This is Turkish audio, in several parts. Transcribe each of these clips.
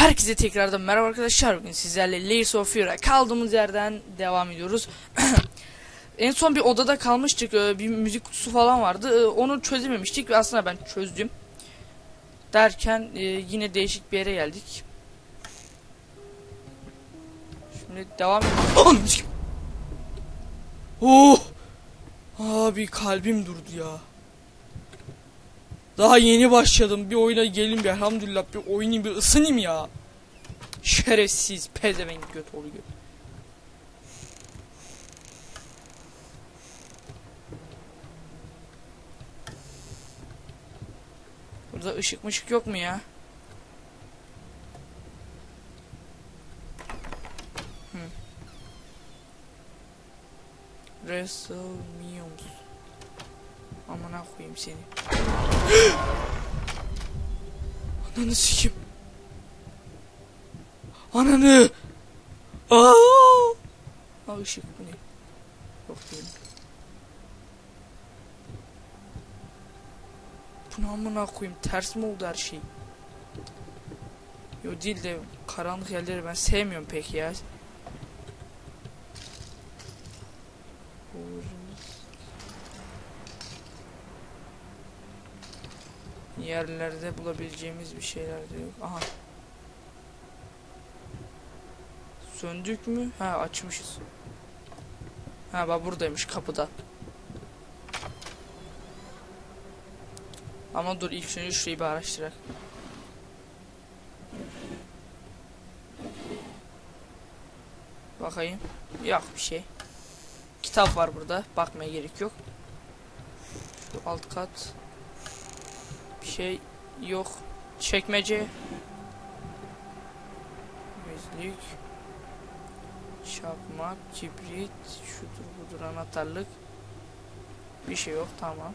Herkese tekrardan merhaba arkadaşlar. Bugün sizlerle Layers of Fear'a kaldığımız yerden devam ediyoruz. en son bir odada kalmıştık. Ee, Bir müzik kutusu falan vardı. Ee, Onu çözememiştik ve aslında ben çözdüm. Derken e, yine değişik bir yere geldik. Şimdi devam edelim. Oh! Abi kalbim durdu ya. Daha yeni başladım. Bir oyuna gelin bir elhamdülillah bir oynayayım bir ısınayım ya. Şerefsiz pezevenk göt oluyor. Burada ışık mışık yok mu ya? Hı. WrestleManiums. Amına koyayım seni. Ananı sikim. Ananı. Aa! Aa ışık bu ne? Yok değil. Bu ne amına koyayım ters mi oldu her şey? Yo değil de karanlık yerleri ben sevmiyorum pek ya. Yerlerde bulabileceğimiz bir şeyler de yok. Aha. Söndük mü? Ha açmışız. Ha bak buradaymış kapıda. Ama dur ilk önce şurayı bir araştırak. Bakayım. Yok bir şey. Kitap var burada. Bakmaya gerek yok. Şu alt kat. Şey yok. Çekmece. Gözlük. Çakmak, kibrit, şudur budur anahtarlık. Bir şey yok tamam.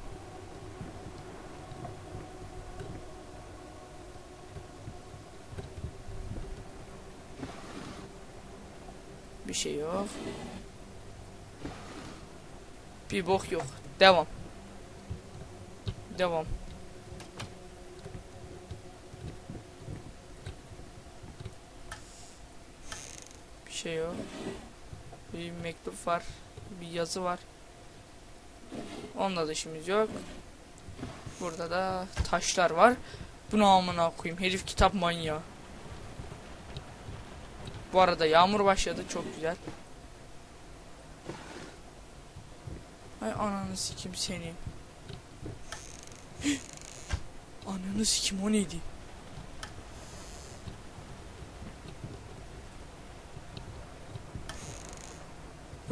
Bir şey yok. Bir bok yok. Devam. Devam. Şey yok. Bir mektup var. Bir yazı var. Onunla da işimiz yok. Burada da taşlar var. Bunu amına koyayım. Herif kitap manyağı. Bu arada yağmur başladı. Çok güzel. Ay ananı sikim seni. ananı sikim o neydi?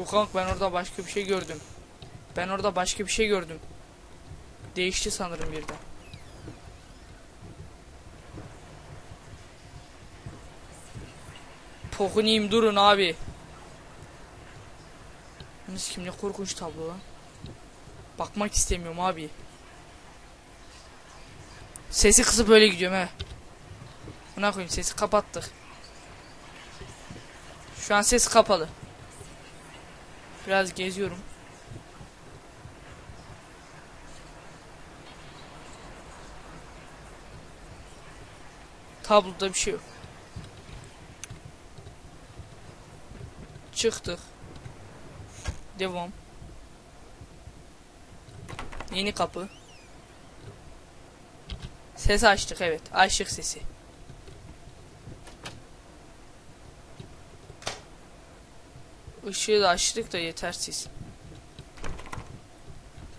Yok kanka ben orada başka bir şey gördüm. Ben orada başka bir şey gördüm. Değişti sanırım birden. Pokunayım durun abi. Yalnız kim ne korkunç tablo lan. Bakmak istemiyorum abi. Sesi kısıp böyle gidiyorum he. Buna koyayım sesi kapattık. Şu an ses kapalı. Biraz geziyorum. Tabloda bir şey yok. Çıktık. Devam. Yeni kapı. Ses açtık evet. Açtık sesi. Işığı da açtık da yetersiz.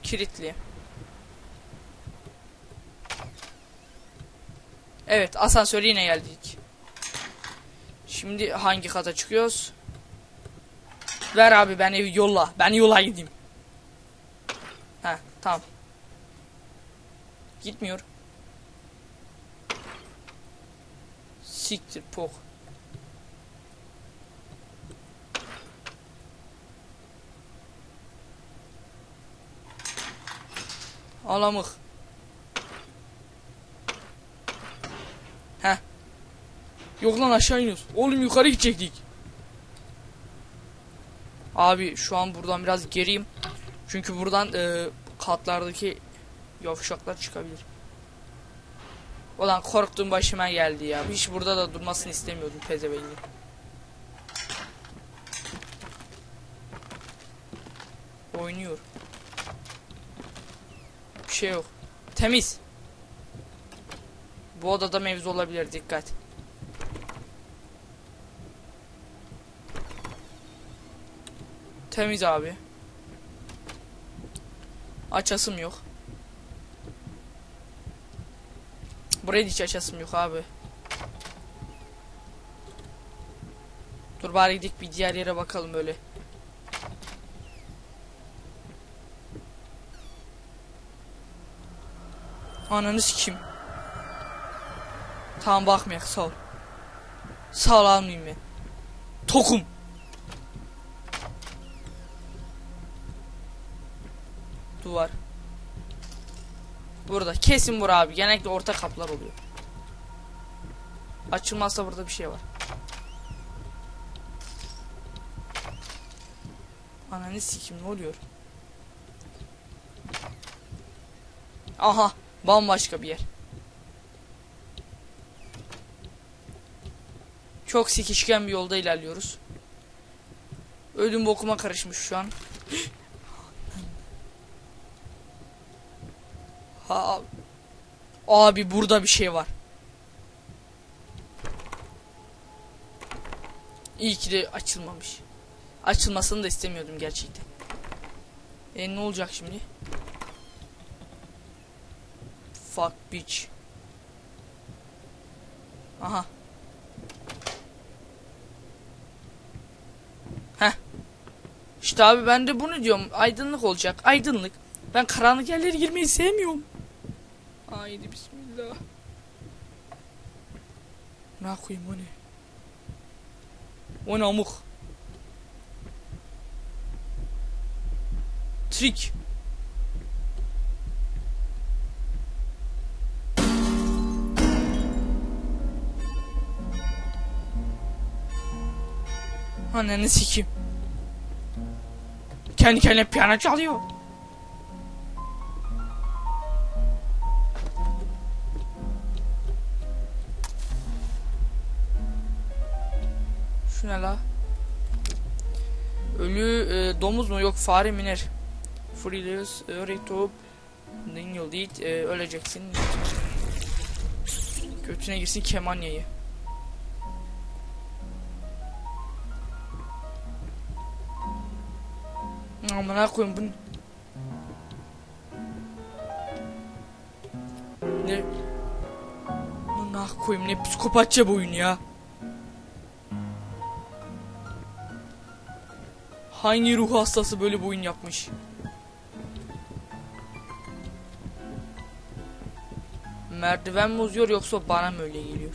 Kilitli. Evet asansör yine geldik. Şimdi hangi kata çıkıyoruz? Ver abi beni yolla. Ben yola gideyim. He tamam. Gitmiyor. Siktir pok. Alamık. Heh. Yok lan aşağı iniyoruz. Oğlum yukarı gidecektik. Abi şu an buradan biraz geriyim. Çünkü buradan e, katlardaki yavşaklar çıkabilir. Ulan korktuğum başıma geldi ya. Hiç burada da durmasını istemiyordum pezevengi. Oynuyor. Şey yok. Temiz. Bu odada mevzu olabilir dikkat. Temiz abi. Açasım yok. Buraya hiç açasım yok abi. Dur bari gidelim bir diğer yere bakalım böyle. Ananı kim? Tamam bakmayak sağ ol. Sağ ol almayayım ben. Tokum. Duvar. Burada kesin bura abi. Genellikle orta kaplar oluyor. Açılmazsa burada bir şey var. Ananı sikim ne oluyor? Aha bambaşka bir yer. Çok sikişken bir yolda ilerliyoruz. Ölüm bokuma karışmış şu an. Ha, abi burada bir şey var. İyi ki de açılmamış. Açılmasını da istemiyordum gerçekten. E ne olacak şimdi? Fuck bitch. Aha. Heh. İşte abi ben de bunu diyorum. Aydınlık olacak. Aydınlık. Ben karanlık yerlere girmeyi sevmiyorum. Haydi bismillah. Ne koyayım o ne? O ne amuk? Trik. Ananı sikeyim. Kendi kendine piyano çalıyor. Şu ne la? Ölü e, domuz mu yok fare mi iner? Freelance, örek top, Daniel değil, e, öleceksin. Götüne girsin kemanyayı. Amına koyayım bunu. Ne? Amına koyayım ne psikopatça bu oyun ya. Hangi ruh hastası böyle bir oyun yapmış? Merdiven mi uzuyor yoksa bana mı öyle geliyor?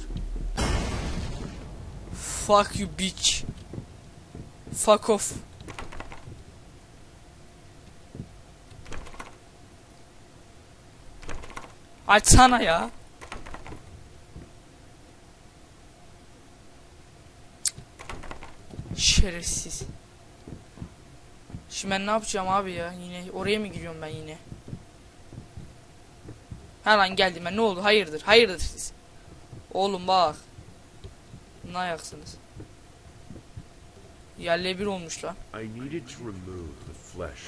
Fuck you bitch. Fuck off. Açsana ya. Şerefsiz. Şimdi ben ne yapacağım abi ya? Yine oraya mı gidiyorum ben yine? Ha lan geldim ben ne oldu? Hayırdır? Hayırdır siz? Oğlum bak. Ne ayaksınız? Yerle bir olmuş lan.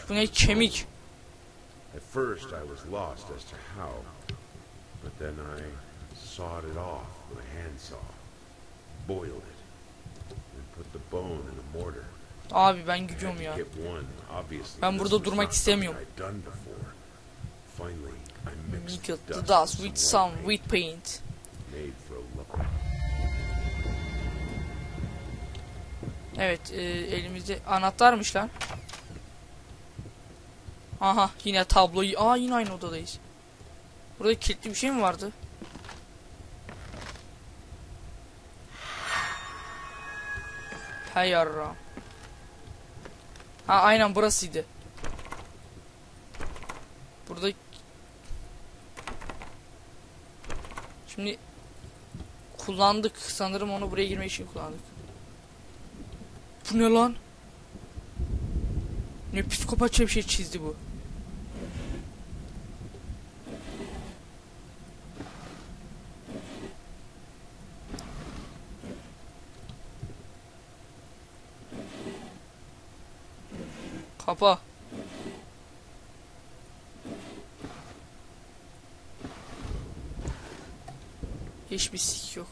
Bu ne kemik? At first, I was lost as to how, then I sawed it off with a handsaw, boiled it, and put the bone in a mortar. Abi ben to ya. Ben burada durmak istemiyorum. mixed the dust with some wheat paint. Evet e, elimizde anahtarmış lan. Aha yine tabloyu. Aa yine aynı odadayız. Burada kilitli bir şey mi vardı? Hay yarra. Ha aynen burasıydı. Burada Şimdi kullandık sanırım onu buraya girmek için kullandık. Bu ne lan? Ne psikopatça bir şey çizdi bu. Kapa. Hiçbir sik yok.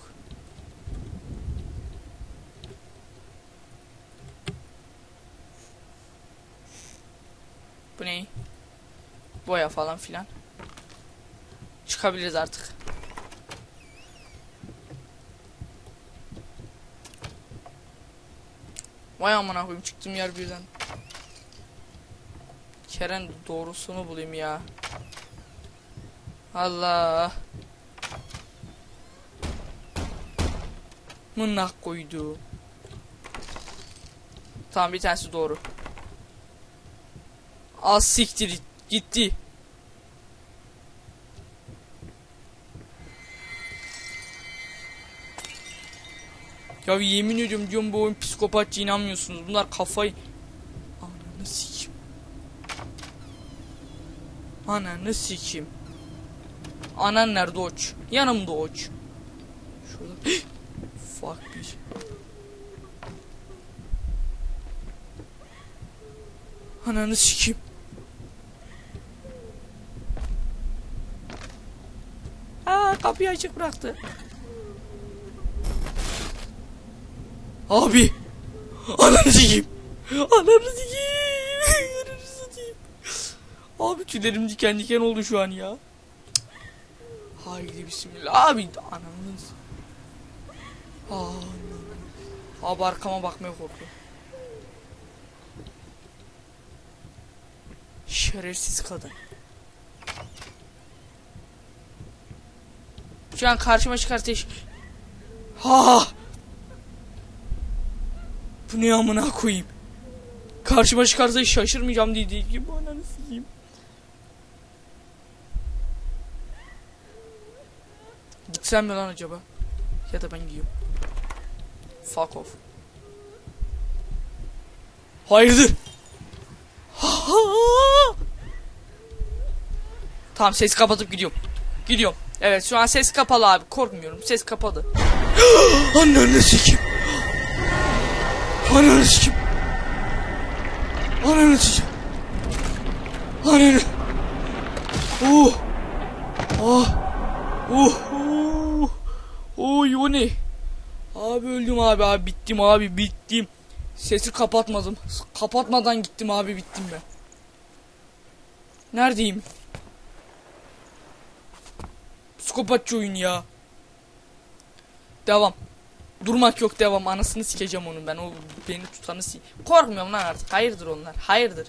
Bu ne? Boya falan filan. Çıkabiliriz artık. Vay amına koyayım çıktım yer birden. Keren doğrusunu bulayım ya. Allah. Mınnak koydu. Tamam bir tanesi doğru. Az siktir gitti. Ya yemin ediyorum diyorum bu oyun psikopatça inanmıyorsunuz. Bunlar kafayı... Ananı sikim. Ananı sikim. Anan nerede oç? Yanımda oç. Şurada... Fuck bir Ananı sikim. Aa kapıyı açık bıraktı. Abi. Ananı sikeyim. Ananı sikeyim. Abi tüylerim diken diken oldu şu an ya. Haydi bismillah. Abi ananız. Aa, Abi arkama bakmaya korkuyorum. Şerefsiz kadın. Şu an karşıma çıkarsa iş... Ha! Bu ne amına koyayım? Karşıma çıkarsa şaşırmayacağım dediği gibi ananı sikeyim. Gitsem mi lan acaba? Ya da ben gidiyorum. Fuck off. Hayırdır? tamam ses kapatıp gidiyorum. Gidiyorum. Evet şu an ses kapalı abi. Korkmuyorum. Ses kapalı. Ananı sikeyim. Ananı sikim. Ananı sikim. Ananı. Oh. Oh. Oh. Oy o ne? Abi öldüm abi abi bittim abi bittim. Sesi kapatmadım. Kapatmadan gittim abi bittim ben. Neredeyim? Psikopatçı oyun ya. Devam. Durmak yok devam. Anasını sikeceğim onun ben. O beni tutanı si Korkmuyorum lan artık. Hayırdır onlar. Hayırdır.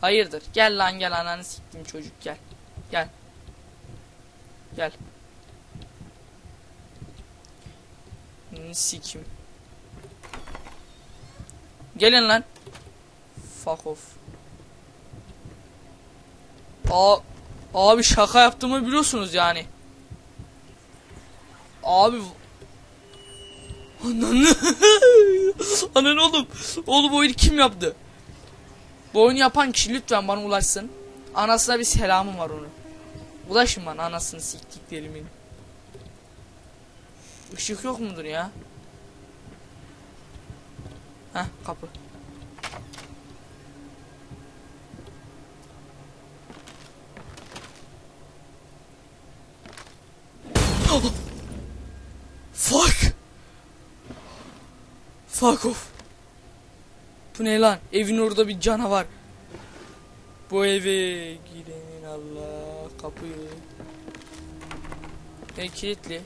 Hayırdır. Gel lan gel ananı siktim çocuk gel. Gel. Gel. Ne sikim. Gelin lan. Fuck off. Aa, abi şaka yaptığımı biliyorsunuz yani. Abi Ananı. Ananı oğlum. Oğlum oyunu kim yaptı? Bu oyunu yapan kişi lütfen bana ulaşsın. Anasına bir selamım var onun. Ulaşın bana anasını siktiklerimin. Işık yok mudur ya? Heh kapı. Fuck. Fuck off. Bu ne lan? Evin orada bir canavar. Bu eve girenin Allah kapıyı. E kilitli.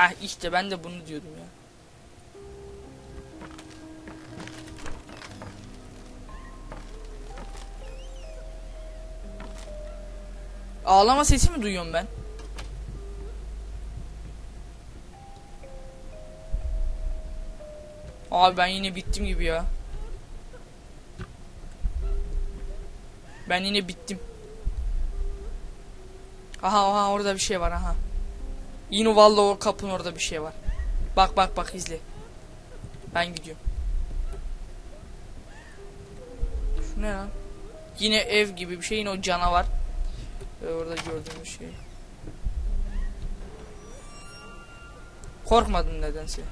Ha işte ben de bunu diyordum ya. Ağlama sesi mi duyuyorum ben? Abi ben yine bittim gibi ya. Ben yine bittim. Aha aha orada bir şey var aha. Yine vallahi o kapının orada bir şey var. Bak bak bak izle. Ben gidiyorum. Şu ne lan? Yine ev gibi bir şey yine o canavar. Ee, orada gördüğümüz şey. Korkmadın nedense.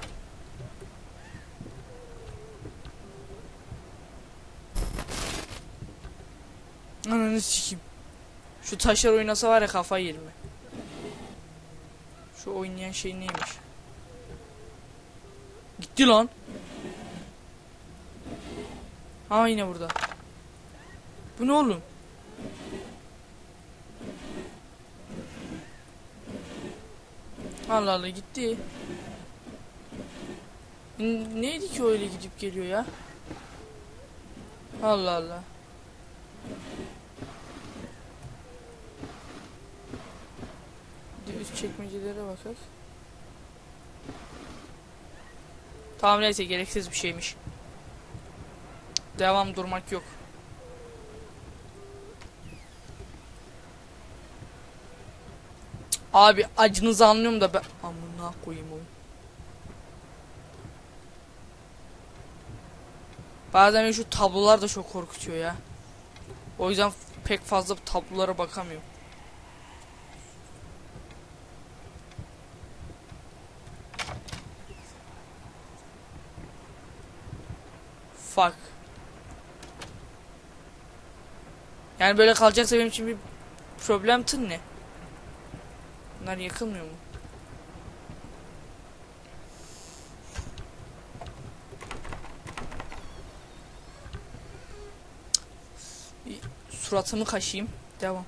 Ananı sikeyim. Şu taşlar oynasa var ya kafayı yerim. Şu oynayan şey neymiş? Gitti lan. Ha yine burada. Bu ne oğlum? Allah Allah gitti. N- Neydi ki öyle gidip geliyor ya? Allah Allah. Bir de üst çekmecelere bakak. Tamam neyse gereksiz bir şeymiş. Devam durmak yok. Abi acınızı anlıyorum da ben... Amına koyayım oğlum. Bazen şu tablolar da çok korkutuyor ya. O yüzden pek fazla tablolara bakamıyorum. Fuck. Yani böyle kalacaksa benim için bir problem tın ne? Bunlar yakılmıyor mu? Suratımı kaşıyım. Devam.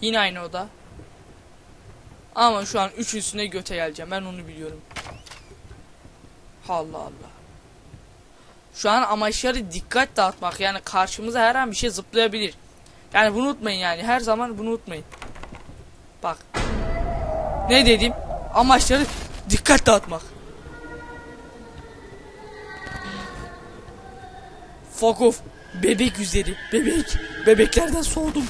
Yine aynı oda. Ama şu an üç üstüne göte geleceğim. Ben onu biliyorum. Allah Allah. Şu an amaçları dikkat dağıtmak. Yani karşımıza her an bir şey zıplayabilir. Yani bunu unutmayın yani. Her zaman bunu unutmayın. Bak. Ne dedim? Amaçları dikkat dağıtmak. Fuck off. Bebek yüzleri. Bebek. Bebeklerden soğudum.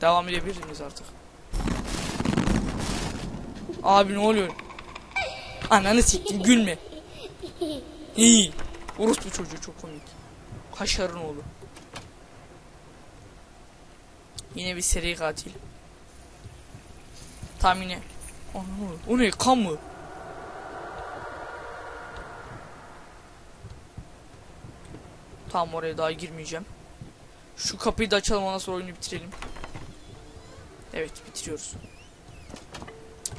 Devam edebilir miyiz artık? Abi ne oluyor? Ananı siktim gülme. İyi. Orospu çocuğu çok komik. Kaşarın oğlu. Yine bir seri katil. Tam yine. Ananı o ne kan mı? Tamam oraya daha girmeyeceğim. Şu kapıyı da açalım ondan sonra oyunu bitirelim. Evet bitiriyoruz.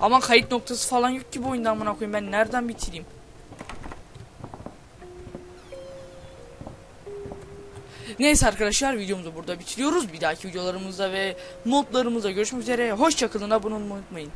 Ama kayıt noktası falan yok ki bu oyunda amına koyayım ben nereden bitireyim? Neyse arkadaşlar videomuzu burada bitiriyoruz. Bir dahaki videolarımızda ve notlarımızda görüşmek üzere. Hoşçakalın abone olmayı unutmayın.